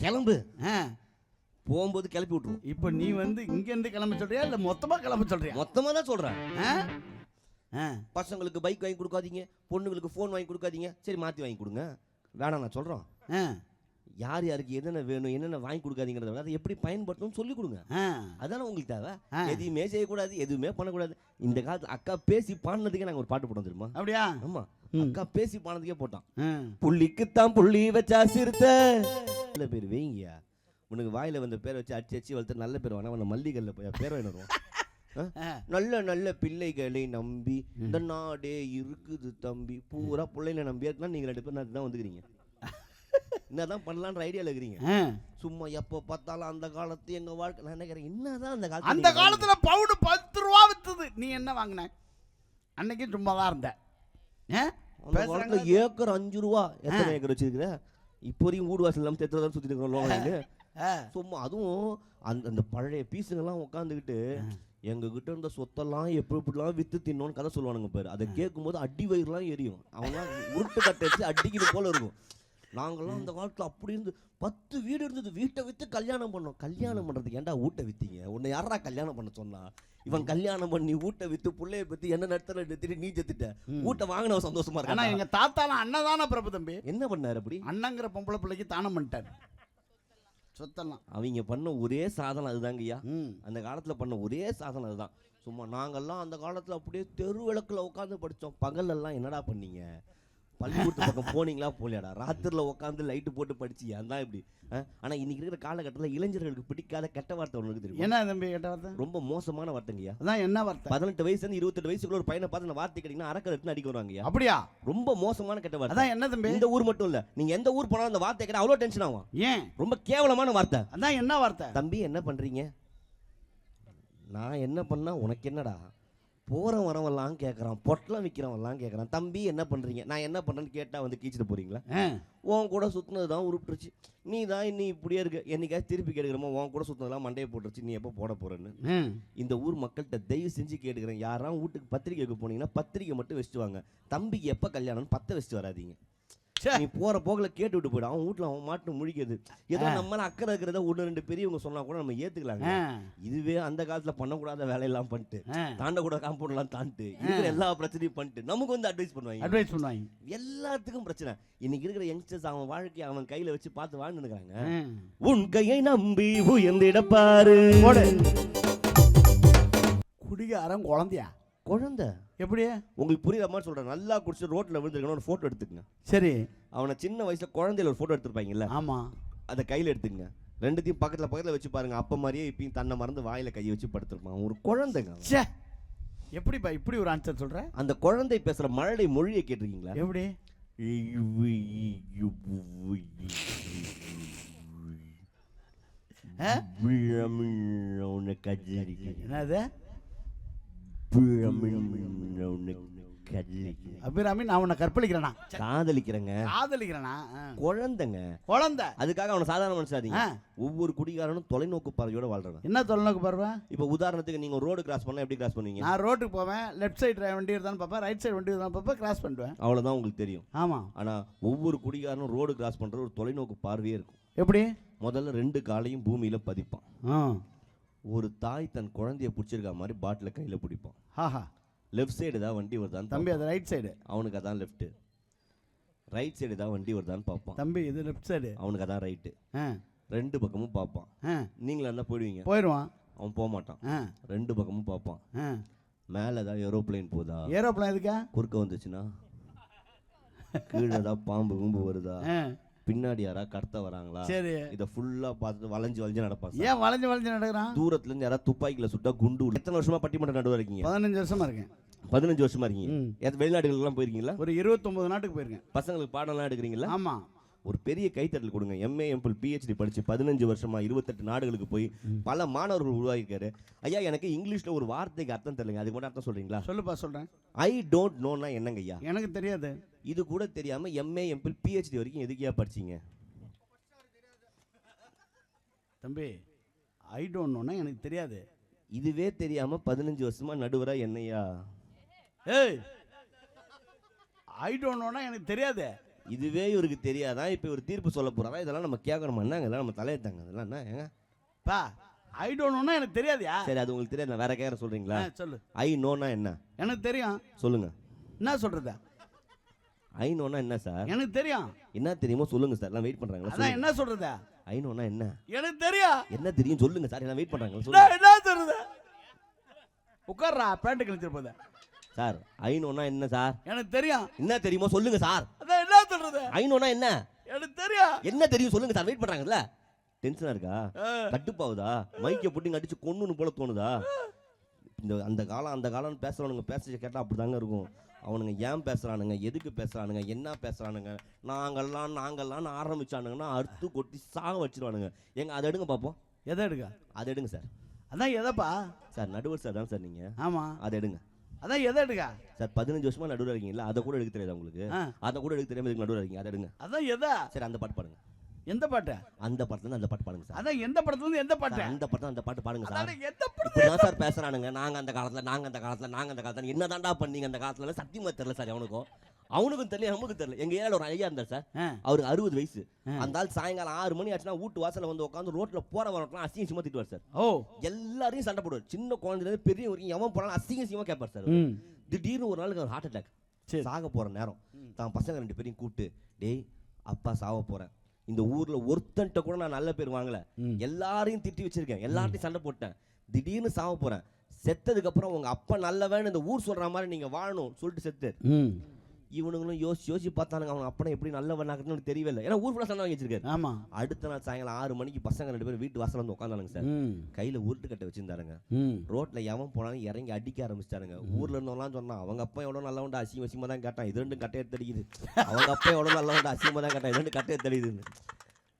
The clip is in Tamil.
கிளம்பு. ஆ. போகும்போது கிளப்பி விட்டுருவோம். இப்போ நீ வந்து இங்கேருந்து கிளம்ப சொல்றியா? இல்லை மொத்தமாக கிளம்ப சொல்றியா? மொத்தமா தான் சொல்றேன். ஆ? ஆ. பசங்களுக்கு பைக் வாங்கி கொடுக்காதீங்க. பொண்ணுங்களுக்கு ஃபோன் வாங்கி கொடுக்காதீங்க. சரி மாற்றி வாங்கி கொடுங்க. வேணாம் நான் சொல்கிறோம் ஆ. யார் யாருக்கு என்னென்ன வேணும் என்னென்ன வாங்கி கொடுக்காதீங்கிறத விட அதை எப்படி பயன்படுத்தணும்னு சொல்லி கொடுங்க. அதானே உங்களுக்கு தேவை. எதையுமே செய்யக்கூடாது எதுவுமே பண்ணக்கூடாது. இந்த காலத்துல அக்கா பேசி பாடினதுக்கே நாங்கள் ஒரு பாட்டு போட்டோம் தெரியுமா? அப்படியா? ஆமா. ம். அக்கா பேசி பாடினதுக்கே போட்டோம் ஆ. புள்ளிக்குத்தான் புள்ளி வச்சா சிறுத்த. நல்ல பேர் வைங்கயா உனக்கு வாயில வந்த பேரை வச்சு அடிச்சு அடிச்சு வளர்த்து நல்ல பேர் வேணா உன்னை மல்லிகல்ல போய் பேர் வேணும் நல்ல நல்ல பிள்ளைகளை நம்பி இந்த நாடே இருக்குது தம்பி. பூரா பிள்ளைகளை நம்பி. இருக்குன்னா நீங்க ரெண்டு பேரும் தான் வந்துக்கிறீங்க. என்னதான் பண்ணலான்ற ஐடியால இருக்கிறீங்க. சும்மா எப்போ பார்த்தாலும் அந்த காலத்து எங்க வாழ்க்கை. நான் நினைக்கிறேன் என்னதான் அந்த காலத்து அந்த காலத்துல பவுடு பத்து ரூபா வித்துது. நீ என்ன வாங்கின? அன்னைக்கு சும்மா தான் இருந்த. ஆ? அந்த பேசுறாங்க. காலத்துல ஏக்கர் அஞ்சு ரூபா எத்தனை ஏக்கர் வச்சிருக்கிற? இப்போ வரைக்கும் வீடு வாசல் இல்லாமல் தெத்துல தான் சுற்றிட்டு இருக்கிறோம். சும்மா அதுவும் அந்த அந்த பழைய பீஸுங்கெல்லாம் உட்காந்துக்கிட்டு எங்க கிட்ட இருந்த சொத்தெல்லாம் எப்படி எப்படிலாம் வித்து தின்னோன்னு கதை சொல்லுவானுங்க பேர். அதை கேட்கும்போது அடி வயிறுலாம் எரியும். அவங்களாம் உருட்டு கட்டை வச்சு அடிக்கிற போல இருக்கும். நாங்கெல்லாம் அந்த காலத்துல அப்படி இருந்து பத்து வீடு இருந்தது. வீட்டை வித்து கல்யாணம் பண்ணோம். கல்யாணம் பண்றதுக்கு ஏன்டா வீட்டை வித்தீங்க? உன்னை யாரா கல்யாணம் பண்ண சொன்னா? இவன் கல்யாணம் பண்ணி வீட்டை வித்து புள்ளைய பத்தி என்ன நடத்தல நிறுத்திட்டு நீ செத்துட்ட. வீட்டை வாங்கினவன் சந்தோஷமா ஆனா இருக்கா எங்க தாத்தாலாம் அண்ணதான பிரபு தம்பி. என்ன பண்ணாரு அப்படி? அண்ணங்கிற பொம்பளை பிள்ளைக்கு தானம் பண்ணிட்டாரு. சொத்தெல்லாம். அவங்க பண்ண ஒரே சாதனை அதுதாங்கய்யா. அந்த காலத்துல பண்ண ஒரே சாதனை அதுதான். சும்மா நாங்கெல்லாம் அந்த காலத்துல அப்படியே தெரு விளக்குல உட்காந்து படிச்சோம். பகலெல்லாம் என்னடா பண்ணீங்க? பள்ளிக்கூடத்து பக்கம் போனீங்களா? போலியாடா ராத்திரில உட்காந்து லைட்டு போட்டு படிச்சியா? அதான் இப்படி. அஹ்? ஆனா இன்னைக்கு இருக்கிற காலகட்டத்தில் இளைஞர்களுக்கு பிடிக்காத கெட்ட வார்த்தை ஒன்று தெரியும்? என்ன தம்பி கேட்ட வார்த்தை? ரொம்ப மோசமான வார்த்தைங்கய்யா. அதான் என்ன வார்த்தை? பதினெட்டு வயசுல இருபத்தெட்டு வயசுக்குள்ள ஒரு பையனை பார்த்து வார்த்தை கிடைக்குன்னா அரக்கை எடுத்து அடிக்க வருவாங்கய்யா. அப்படியா? ரொம்ப மோசமான கெட்ட வார்த்தை. அதான் என்ன தம்பி? இந்த ஊர் மட்டும் இல்ல நீங்க எந்த ஊர் போனாலும் அந்த வார்த்தை கேட்டா அவ்வளோ டென்ஷன் ஆகும். ஏன்? ரொம்ப கேவலமான வார்த்தை. அதான் என்ன வார்த்தை? தம்பி என்ன பண்றீங்க? நான் என்ன பண்ணா உனக்கு என்னடா? போறவன் வரவெல்லாம் கேட்குறான் பொட்டலம் விற்கிறவன்லாம் கேட்குறான் தம்பி என்ன பண்றீங்க? நான் என்ன பண்றேன்னு கேட்டா வந்து கீச்சிட்டு போறீங்களா? ஆ, உன் கூட சுத்தினது தான் உருப்பிட்டுருச்சு நீ தான் இன்னும் இப்படியே இருக்கு. என்னைக்காச்சும் திருப்பி கேட்குறமோ உன் கூட சுத்தினதெல்லாம் மண்டையை போட்டுருச்சு. நீ எப்போ போட போறேன்னு? ஆ. இந்த ஊர் மக்கள்கிட்ட தயவு செஞ்சு கேட்டுக்கிறேன். யாராவது வீட்டுக்கு பத்திரிக்கை வைக்க போனீங்கன்னா பத்திரிக்கை மட்டும் வச்சுட்டு வாங்க. தம்பிக்கு எப்போ கல்யாணம்னு பத்த வச்சுட்டு வராதீங்க. நீ போற போக்குல கேட்டு விட்டு போயிடும் அவன் வீட்டுல அவன் மாட்டு முழிக்கிறது ஏதோ நம்ம அக்கறை இருக்கிறத ஒன்று ரெண்டு பெரியவங்க சொன்னா கூட நம்ம ஏத்துக்கலாங்க. இதுவே அந்த காலத்துல பண்ணக்கூடாத வேலையெல்லாம் பண்ணிட்டு ஆ. தாண்டக்கூட காம்பவுண்ட்லாம் தாண்டிட்டு இருக்கிற எல்லா பிரச்சனையும் பண்ணிட்டு நமக்கு வந்து அட்வைஸ் பண்ணுவாங்க. அட்வைஸ் பண்ணுவாங்க. எல்லாத்துக்கும் பிரச்சனை. இன்னைக்கு இருக்கிற யங்ஸ்டர்ஸ் அவன் வாழ்க்கையை அவன் கையில வச்சு பார்த்து வாழ்ந்துருக்காங்க ஆ. உன் கையை நம்பி உயர்ந்திட பாரு போடு குடிகாரன் குழந்தையா? குழந்தை. எப்படி? உங்களுக்கு புரியுற மாதிரி சொல்றேன். நல்லா குடிச்சு ரோட்ல விழுந்துருக்கணும் ஒரு போட்டோ எடுத்துக்கங்க. சரி. அவனை சின்ன வயசுல குழந்தையில ஒரு போட்டோ எடுத்திருப்பாங்கல்ல? ஆமா. அதை கையில எடுத்துக்கங்க. ரெண்டுத்தையும் பக்கத்துல பக்கத்துல வச்சு பாருங்க. அப்ப மாதிரியே இப்பயும் தன்னை மறந்து வாயில கையை வச்சு படுத்திருப்பான். ஒரு குழந்தைங்க. ச்சே! எப்படிப்பா இப்படி ஒரு ஆன்சர் சொல்ற? அந்த குழந்தை பேசுற மழலை மொழியை கேட்டிருக்கீங்களா? எப்படி? என்னது? அபிராமி நான் உன்னை கற்பழிக்கிறேனா? காதலிக்கிறேங்க. காதலிக்கிறேனா. குழந்தைங்க. குழந்தை. அதுக்காக அவனை சாதாரண மனுஷாதீங்க. ஒவ்வொரு குடிகாரனும் தொலைநோக்கு பார்வையோட வாழ்றவன். என்ன தொலைநோக்கு பாருவா? இப்போ உதாரணத்துக்கு நீங்க ரோடு கிராஸ் பண்ணா எப்படி கிராஸ் பண்ணுவீங்க? நான் ரோட்டுக்கு போவேன் லெஃப்ட் சைடு வண்டி இருந்தாலும் பார்ப்பேன் ரைட் சைடு வண்டி இருந்தாலும் பார்ப்பேன் கிராஸ் பண்ணுவேன். அவ்வளவுதான் உங்களுக்கு தெரியும். ஆமாம் ஆனா ஒவ்வொரு குடிகாரனும் ரோடு கிராஸ் பண்ற ஒரு தொலைநோக்கு பார்வையே இருக்கும். எப்படி? முதல்ல ரெண்டு காலையும் பூமியில பதிப்பான். ஒரு தாய் தன் குழந்தைய பிடிச்சிருக்க மாதிரி பாட்டில கையில பிடிப்பான். ஆஹா. லெஃப்ட் சைடு தான் வண்டி வருதான்னு தம்பி அது ரைட் சைடு. அவனுக்கு அதான் லெஃப்ட் ரைட் சைடு தான் வண்டி வருதான்னு பார்ப்பான். தம்பி இது லெஃப்ட் சைடு அவனுக்கு அதான் ரைட்டு ரெண்டு பக்கமும் பார்ப்பான். ஆ. நீங்களா இருந்தா போயிடுவீங்க. போயிடுவான். அவன் போக மாட்டான். ரெண்டு பக்கமும் பார்ப்பான். மேலே ஏதாவது ஏரோப்ளேன் போதா? ஏரோப்ளேன் எதுக்கா? குறுக்க வந்துச்சுன்னா? கீழே ஏதாவது பாம்பு கும்பு வருதா? பின்னாடி யாரா கடத்த வராங்களா? சரி. இதை ஃபுல்லா பார்த்துட்டு வளைஞ்சு வளைஞ்சு நடப்பான் சார். ஏன் வளைஞ்சு வளைஞ்சு நடக்கிறான்? தூரத்துல இருந்து யாராவது துப்பாக்கில சுட்டா குண்டு. எத்தனை வருஷமா பட்டிமன்ற நடுவா இருக்கீங்க? பதினஞ்சு வருஷமா இருக்கேன். பதினஞ்சு வருஷமா இருக்கீங்க. ம். எத் வெளிநாடுகளுக்கெல்லாம் போயிருக்கீங்களா? ஒரு இருபத்தொம்பது நாட்டுக்கு போயிருக்கேன். பசங்களுக்கு பாடம்லாம் எடுக்கிறீங்களா? ஆமாம் ஒரு பெரிய கைத்தட்டல் கொடுங்க. எம்ஏ எம்பிள் பிஹெச்டி படிச்சு பதினஞ்சு வருஷமா இருபத்தெட்டு நாடுகளுக்கு போய் பல மாணவர்கள் உருவாகியிருக்காரு. ஐயா எனக்கு இங்கிலீஷ்ல ஒரு வார்த்தைக்கு அர்த்தம் தெரியலங்க. அதுக்கு மட்டும் அர்த்தம் சொல்றீங்களா? சொல்லுப்பா சொல்கிறேன் ஐ டோன்ட் நோன்னா என்னங்க ஐயா? எனக்கு தெரியாது. இது கூட தெரியாம எம்ஏ எம்பிள் பிஹெச்டி வரைக்கும் எதுக்கியா படிச்சீங்க? தம்பி ஐ டோன்ட் நோன்னா எனக்கு தெரியாது. இதுவே தெரியாம பதினஞ்சு வருஷமா நடுவரா என்னையா? ஏய்! ஐ டோன்ட் நோன்னா எனக்கு தெரியாது. இதுவே இவருக்கு தெரியாதான் இப்போ இவர் தீர்ப்பு சொல்ல போறாரா? இதெல்லாம் நம்ம கேட்கணுமா? என்னங்க இதெல்லாம் நம்ம தலையத்தாங்க இதெல்லாம் என்ன ஏங்க? பா ஐ டோன்ட்னா எனக்கு தெரியாதுயா? சரி அது உங்களுக்கு தெரியாது நான் வேற கேட்கற சொல்றீங்களா? ஆ, சொல்லு. ஐ நோனா என்ன? எனக்கு தெரியும். சொல்லுங்க. என்ன சொல்றது? ஐ நோனா என்ன சார்? எனக்கு தெரியும். என்ன தெரியுமோ சொல்லுங்க சார். எல்லாம் வெயிட் பண்றாங்களா? அதான் என்ன சொல்றது? ஐ நோனா என்ன? எனக்கு தெரியும். என்ன தெரியும்? சொல்லுங்க சார். எல்லாம் வெயிட் பண்றாங்களா? சொல்லுங்க. என்ன சொல்றது? உட்கார்றா பேண்ட் கிழிச்சிரு போத சார் ஐ நோனா என்ன சார்? எனக்கு தெரியும். என்ன தெரியுமோ சொல்லுங்க சார். அதான் சொல்றது? என்ன? எனக்கு தெரியும் என்ன தெரியும் சொல்லுங்க சார். வெயிட் பண்றாங்கல்ல? டென்ஷனா இருக்கா? கட்டுப்பாவுதா? மைக்கை புட்டிங்க அடிச்சு கொன்னு போல தோணுதா? இந்த அந்த காலம் அந்த காலம் பேசுறவனுங்க பேச கேட்டா அப்படிதாங்க இருக்கும். அவனுங்க ஏன் பேசுறானுங்க? எதுக்கு பேசுறானுங்க? என்ன பேசுறானுங்க? நாங்கெல்லாம் நாங்கெல்லாம் ஆரம்பிச்சானுங்கன்னா அறுத்து கொட்டி சாக வச்சிருவானுங்க. எங்க அதை எடுங்க பார்ப்போம் எதை எடுக்க அதை எடுங்க சார். அதான் எதைப்பா? சார் நடுவர் சார் தான் சார் நீங்க? ஆமா. அதை எடுங்க. அதான் எதை எடுக்க சார் பதினஞ்சு வருஷமா நடுவர் இருக்கீங்களா அதை கூட எடுக்க தெரியாது உங்களுக்கு. அதை கூட எடுக்க தெரியாம இதுக்கு நடுவர் இருக்கீங்க? அதை எடுங்க. அதான் எதை? சரி அந்த பாட்டு பாடுங்க. எந்த பாட்டு? அந்த பாட்டுல இருந்து அந்த பாட்டு பாடுங்க சார். அதான் எந்த படத்துல இருந்து எந்த பாட்டு? அந்த பாட்டு அந்த பாட்டு பாடுங்க சார். எந்த படம் சார் பேசுறானுங்க. நாங்க அந்த காலத்துல நாங்க அந்த காலத்துல நாங்க அந்த காலத்துல. என்னதான்டா பண்ணீங்க அந்த காலத்துல? சத்தியமா தெரியல சார் அவனுக்கும். அவனுக்கும் தெரியல நமக்கும் தெரியல. எங்க ஏரியால ஒரு ஐயா இருந்தார் சார். அவருக்கு அறுபது வயசு. அந்த ஆள் சாயங்காலம் ஆறு மணி ஆச்சுன்னா வீட்டு வாசல்ல வந்து உட்காந்து ரோட்ல போற வரலாம் அசிங்க சிமா திட்டுவார் சார். ஓ. எல்லாரையும் சண்டை போடுவார். சின்ன குழந்தைல இருந்து பெரிய வரைக்கும் எவன் போனாலும் அசிங்க சிமா கேட்பார் சார். திடீர்னு ஒரு நாளுக்கு ஹார்ட் அட்டாக் சரி. சாக போற நேரம். தான் பசங்க ரெண்டு பேரையும் கூப்பிட்டு டேய் அப்பா சாவ போறேன் இந்த ஊர்ல ஒருத்தன்ட்ட கூட நான் நல்ல பேர் வாங்கல. எல்லாரையும் திட்டி வச்சிருக்கேன். எல்லார்ட்டையும் சண்டை போட்டேன். திடீர்னு சாவ போறேன். செத்ததுக்கு அப்புறம் உங்க அப்பா நல்லவன் இந்த ஊர் சொல்ற மாதிரி நீங்க வாழணும். சொல்லிட்டு செத்து. இவனுங்களும் யோசிச்சு யோசிச்சு பார்த்தானுங்க அவன் அப்பனை எப்படி நல்லவனாக்கணும்னு தெரியவே இல்லை. ஏன்னா ஊர் ஃபுல்லாக சண்டை வாங்கி வச்சிருக்காரு. ஆமா. அடுத்த நாள் சாயங்காலம் ஆறு மணிக்கு பசங்க ரெண்டு பேரும் வீட்டு வாசல்ல வந்து உட்காந்தானுங்க சார். கையில உருட்டு கட்டை வச்சிருந்தாருங்க. ரோட்ல எவன் போனாலும் இறங்கி அடிக்க ஆரம்பிச்சிட்டானுங்க ஊர்ல இருந்தவங்களாம் சொன்னான் அவங்க அப்பா எவ்வளவு நல்லவன்டா அசிங்க அசிங்கமா தான் கேட்டான். இது ரெண்டும் கட்டையை தடிக்குது அவங்க அப்பா எவ்வளவு நல்லவன்டா அசிங்கமா தான் கேட்டான். இது ரெண்டு கட்டையை தடிக்குதுன்னு